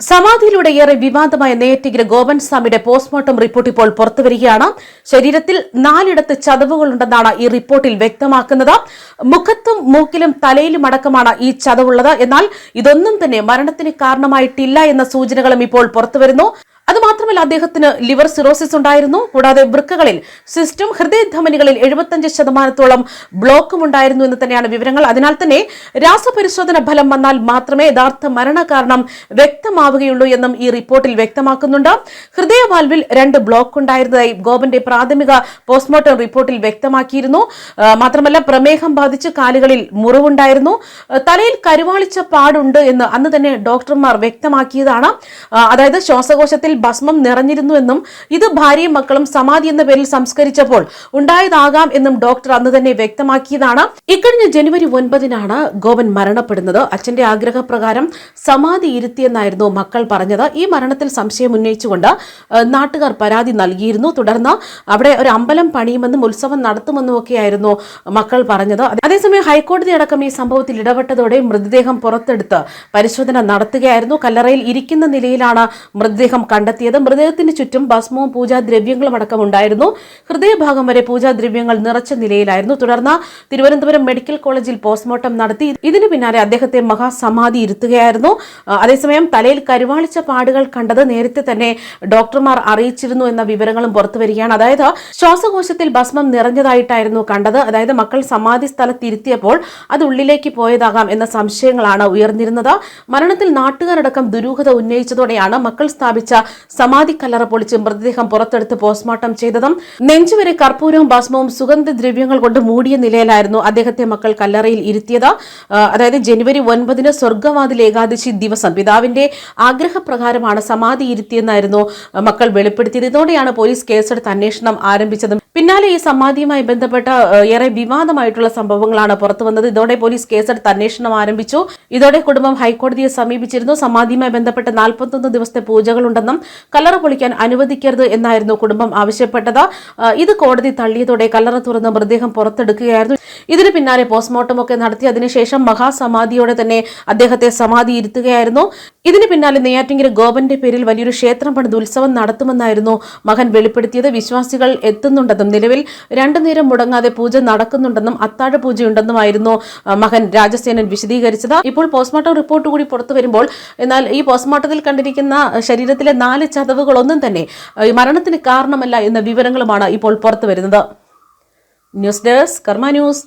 സമാധിയിലൂടെ ഏറെ വിവാദമായ നെയ്യറ്റിഗ്ര ഗോപൻ സ്വാമിയുടെ പോസ്റ്റ്മോർട്ടം റിപ്പോർട്ട് ഇപ്പോൾ പുറത്തുവരികയാണ്. ശരീരത്തിൽ നാലിടത്ത് ചതവുകളുണ്ടെന്നാണ് ഈ റിപ്പോർട്ടിൽ വ്യക്തമാക്കുന്നത്. മുഖത്തും മൂക്കിലും തലയിലും അടക്കമാണ് ഈ ചതവുള്ളത്. എന്നാൽ ഇതൊന്നും തന്നെ മരണത്തിന് കാരണമായിട്ടില്ല എന്ന സൂചനകളും ഇപ്പോൾ പുറത്തുവരുന്നു. അതുമാത്രമല്ല അദ്ദേഹത്തിന് ലിവർ സിറോസിസ് ഉണ്ടായിരുന്നു. കൂടാതെ വൃക്കകളിൽ സിസ്റ്റം ഹൃദയധമനികളിൽ എഴുപത്തഞ്ച് ശതമാനത്തോളം ബ്ലോക്കും ഉണ്ടായിരുന്നു എന്ന് തന്നെയാണ് വിവരങ്ങൾ. അതിനാൽ തന്നെ രാസപരിശോധന ഫലം വന്നാൽ മാത്രമേ യഥാർത്ഥ മരണകാരണം വ്യക്തമാവുകയുള്ളൂ എന്നും ഈ റിപ്പോർട്ടിൽ വ്യക്തമാക്കുന്നുണ്ട്. ഹൃദയവാൽവിൽ രണ്ട് ബ്ലോക്ക് ഉണ്ടായിരുന്നതായി ഗോപന്റെ പ്രാഥമിക പോസ്റ്റ്മോർട്ടം റിപ്പോർട്ടിൽ വ്യക്തമാക്കിയിരുന്നു. മാത്രമല്ല പ്രമേഹം ബാധിച്ച് കാലുകളിൽ മുറിവുണ്ടായിരുന്നു. തലയിൽ കരുവാളിച്ച പാടുണ്ട് എന്ന് അന്ന് തന്നെ ഡോക്ടർമാർ വ്യക്തമാക്കിയതാണ്. അതായത് ശ്വാസകോശത്തിൽ ഭസ്മം നിറഞ്ഞിരുന്നു എന്നും ഇത് ഭാര്യയും മക്കളും സമാധി എന്ന പേരിൽ സംസ്കരിച്ചപ്പോൾ ഉണ്ടായതാകാം എന്നും ഡോക്ടർ അന്ന് തന്നെ വ്യക്തമാക്കിയതാണ്. ഇക്കഴിഞ്ഞ ജനുവരി ഒൻപതിനാണ് ഗോപൻ മരണപ്പെടുന്നത്. അച്ഛന്റെ ആഗ്രഹപ്രകാരം സമാധി ഇരുത്തിയെന്നായിരുന്നു മക്കൾ പറഞ്ഞത്. ഈ മരണത്തിൽ സംശയം ഉന്നയിച്ചുകൊണ്ട് നാട്ടുകാർ പരാതി നൽകിയിരുന്നു. തുടർന്ന് അവിടെ ഒരു അമ്പലം പണിയുമെന്നും ഉത്സവം നടത്തുമെന്നും ഒക്കെയായിരുന്നു മക്കൾ പറഞ്ഞത്. അതേസമയം ഹൈക്കോടതി അടക്കം ഈ സംഭവത്തിൽ ഇടപെട്ടതോടെ മൃതദേഹം പുറത്തെടുത്ത് പരിശോധന നടത്തുകയായിരുന്നു. കല്ലറയിൽ ഇരിക്കുന്ന നിലയിലാണ് മൃതദേഹം കണ്ടെത്തിയത്. മൃതദേഹത്തിന് ചുറ്റും ഭസ്മവും പൂജാദ്രവ്യങ്ങളും അടക്കം ഉണ്ടായിരുന്നു. ഹൃദയഭാഗം വരെ പൂജാദ്രവ്യങ്ങൾ നിറച്ച നിലയിലായിരുന്നു. തുടർന്ന് തിരുവനന്തപുരം മെഡിക്കൽ കോളേജിൽ പോസ്റ്റ്മോർട്ടം നടത്തി. ഇതിനു പിന്നാലെ അദ്ദേഹത്തെ മഹാസമാധി ഇരുത്തുകയായിരുന്നു. അതേസമയം തലയിൽ കരുവാളിച്ച പാടുകൾ കണ്ടത് നേരത്തെ തന്നെ ഡോക്ടർമാർ അറിയിച്ചിരുന്നു എന്ന വിവരങ്ങളും പുറത്തു വരികയാണ്. അതായത് ശ്വാസകോശത്തിൽ ഭസ്മം നിറഞ്ഞതായിട്ടായിരുന്നു കണ്ടത്. അതായത് മക്കൾ സമാധി സ്ഥലത്ത് ഇരുത്തിയപ്പോൾ അത് ഉള്ളിലേക്ക് പോയതാകാം എന്ന സംശയങ്ങളാണ് ഉയർന്നിരുന്നത്. മരണത്തിൽ നാട്ടുകാരടക്കം ദുരൂഹത ഉന്നയിച്ചതോടെയാണ് മക്കൾ സ്ഥാപിച്ച സമാധി കല്ലറ പൊളിച്ച് മൃതദേഹം പുറത്തെടുത്ത് പോസ്റ്റ്മോർട്ടം ചെയ്തതും നെഞ്ചുവരെ കർപ്പൂരവും ഭസ്മവും സുഗന്ധദ്രവ്യങ്ങൾ കൊണ്ട് മൂടിയ നിലയിലായിരുന്നു അദ്ദേഹത്തെ മക്കൾ കല്ലറയിൽ ഇരുത്തിയത്. അതായത് ജനുവരി ഒൻപതിന് സ്വർഗവാതിൽ ഏകാദശി ദിവസം പിതാവിന്റെ ആഗ്രഹപ്രകാരമാണ് സമാധി ഇരുത്തിയെന്നായിരുന്നു മക്കൾ വെളിപ്പെടുത്തിയത്. ഇതോടെയാണ് പോലീസ് കേസെടുത്ത് അന്വേഷണം ആരംഭിച്ചതും പിന്നാലെ ഈ സമാധിയുമായി ബന്ധപ്പെട്ട ഏറെ വിവാദമായിട്ടുള്ള സംഭവങ്ങളാണ് പുറത്തു വന്നത്. ഇതോടെ പോലീസ് കേസെടുത്ത് അന്വേഷണം ആരംഭിച്ചു. ഇതോടെ കുടുംബം ഹൈക്കോടതിയെ സമീപിച്ചിരുന്നു. സമാധിയുമായി ബന്ധപ്പെട്ട് നാൽപ്പത്തൊന്ന് ദിവസത്തെ പൂജകളുണ്ടെന്നും കല്ലറ പൊളിക്കാൻ അനുവദിക്കരുത് എന്നായിരുന്നു കുടുംബം ആവശ്യപ്പെട്ടത്. ഇത് കോടതി തള്ളിയതോടെ കല്ലറ തുറന്ന് മൃതദേഹം പുറത്തെടുക്കുകയായിരുന്നു. ഇതിന് പിന്നാലെ പോസ്റ്റ്മോർട്ടം ഒക്കെ നടത്തി. അതിനുശേഷം മഹാസമാധിയോടെ തന്നെ അദ്ദേഹത്തെ സമാധി ഇരുത്തുകയായിരുന്നു ഇതിന് പിന്നാലെ നെയ്യാറ്റിങ്കര ഗോപന്റെ പേരിൽ വലിയൊരു ക്ഷേത്രം പണിത് ഉത്സവം നടത്തുമെന്നായിരുന്നു മകൻ വെളിപ്പെടുത്തിയത്. വിശ്വാസികൾ എത്തുന്നുണ്ടെന്നും നിലവിൽ രണ്ടു നേരം മുടങ്ങാതെ പൂജ നടക്കുന്നുണ്ടെന്നും അത്താഴ പൂജയുണ്ടെന്നുമായിരുന്നു മകൻ രാജസേനൻ വിശദീകരിച്ചത്. ഇപ്പോൾ പോസ്റ്റ്മോർട്ടം റിപ്പോർട്ട് കൂടി പുറത്തു വരുമ്പോൾ എന്നാൽ ഈ പോസ്റ്റ്മോർട്ടത്തിൽ കണ്ടിരിക്കുന്ന ശരീരത്തിലെ നാല് ചതവുകളൊന്നും തന്നെ മരണത്തിന് കാരണമല്ല എന്ന വിവരങ്ങളുമാണ് ഇപ്പോൾ പുറത്തു വരുന്നത്. News desk Karma news.